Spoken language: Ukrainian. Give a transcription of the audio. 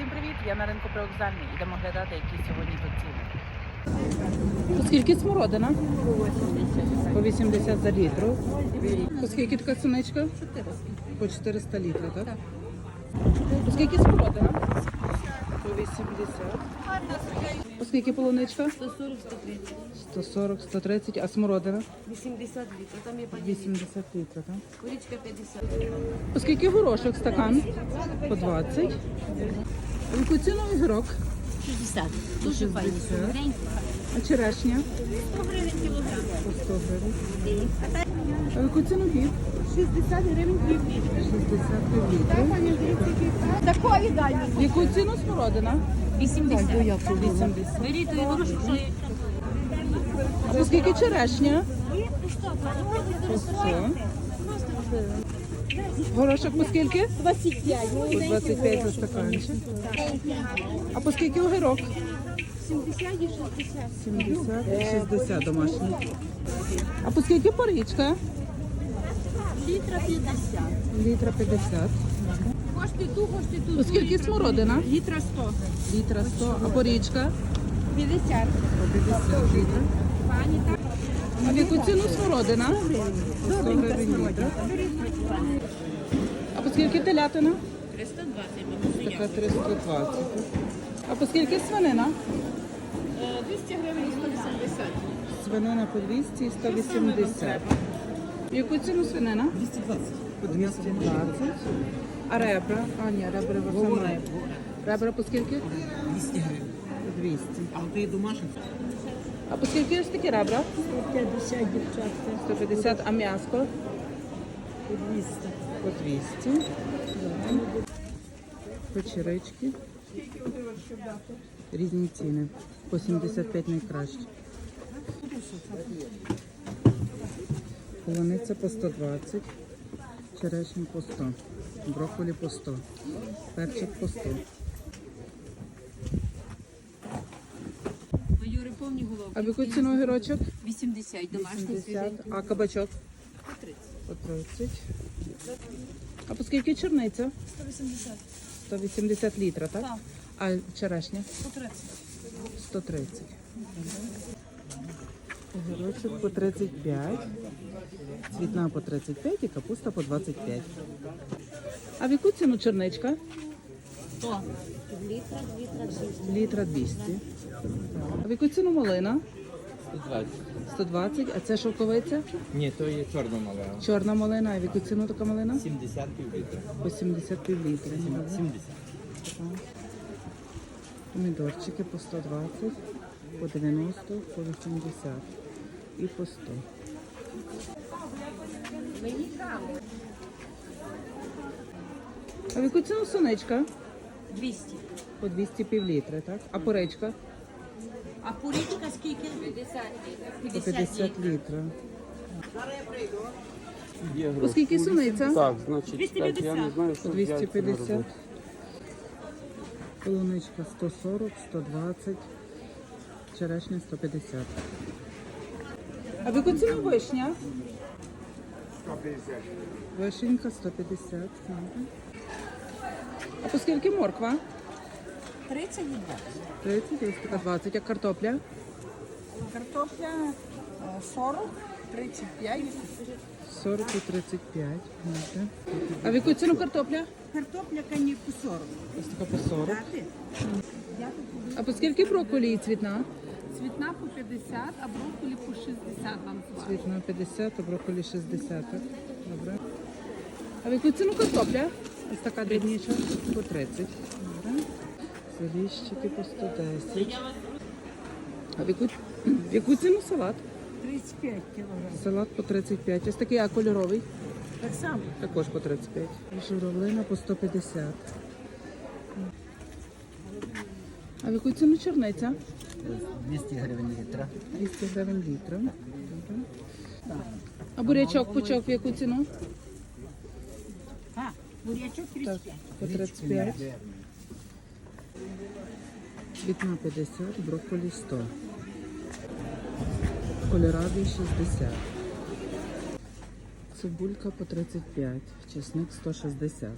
Всім привіт! Я на ринку привокзальний. Йдемо глядати, які сьогодні тут ціни. Скільки смородина? По 80 за літру. По скільки така ціничка? По 400 літрів, так? По скільки смородина? По 80. По скільки полуничка? 140, 130. 140, 130, а смородина? 80 літрів, там є пані 80 літрів, так? Курічка 50. По скільки горошок стакан? По 20. Яку ціну 60. Дуже файні. 60. А черешня? 100 гривень кілограм. По 100 гривень. А в яку 60 гривень пів літра. 60 літрів. Такої. В яку ціну смородина? 80. 80. Беріть той горошок, що є. А по скільки черешня? По 100. Горошок по скільки? 25. По 25 за стаканчик. А по скільки огірок? 70 і 60. 70 і 60 домашній. А по скільки порічка? Літра 50. Літра 50. Кошти ту, кошти ту. По скільки смородина? Літра 100. Літра 100. А порічка? 50. По 50 літра. Пані так. А в яку ціну смородина? 100 гривень. А по скільки телятина? 320. Така 320. А по скільки свинина? 200 гривень і 180. Свинина по 200 і 180. В Яку ціну свинина? 220. По 220. А ребра? А, ні, ребра ви саме. Ребра по скільки? 200 гривень. 200. А ти домашній? А по скільки ось такі ребра? 50 дівчатка. 150, а м'яско? 200. По 200. Печерички. Різні ціни. По 75 найкраще. Полуниця по 120, черешня по 100, брокколі по 100, перчик по 100. А в яку ціну огірочок? 80, домашній 80. свіженький. А кабачок? По 30. По 30. А по скільки черниця? 180. 180 літра, так? Так. А черешня? По 30. 130. Огірочок по 35, цвітна по 35 і капуста по 25. А в яку ціну черничка? 100. Літра, літра 200. Літра 200. А в яку ціну малина? 120. 120. А це шовковиця? Ні, то є чорна мала. Чорна малина. А в яку ціну така малина? 70 півлітра. По 70 півлітра. 70. Помідорчики по 120, по 90, по 80 і по 100. А в яку ціну сонечка? 200. По 200 півлітри, так? А поречка? А курічка скільки? 50 По літрів. 50 літрів. Є По скільки суниця? Так, значить, 250. так, я не знаю, По що 250. Полуничка 140, 120, черешня 150. А в яку вишня? 150. Вишенька 150. Мгм. А по скільки морква? 30 і 20. 30, ось така 20. А картопля? Картопля е, 40, 35. 40 і 35. Мгм. А в яку ціну картопля? Картопля кані по 40. Ось така по 40. А по скільки брокколі і цвітна? Цвітна по 50, а брокколі по 60 вам звати. Цвітна 50, а брокколі 60. Добре. А в яку ціну картопля? Ось така дрібніша по 30. Добре. Заліщики по 110. А в яку, в яку ціну салат? 35 кілограм. Салат по 35. Ось такий, а кольоровий? Так само. Також по 35. Журавлина по 150. А в яку ціну чорниця? 200 гривень літра. 200 гривень літра. Добре. А бурячок пучок в яку ціну? Бурячок 35. Так, по 35. Цвітна 50, брокколі 100. Кольораві 60. Цибулька по 35, чесник 160.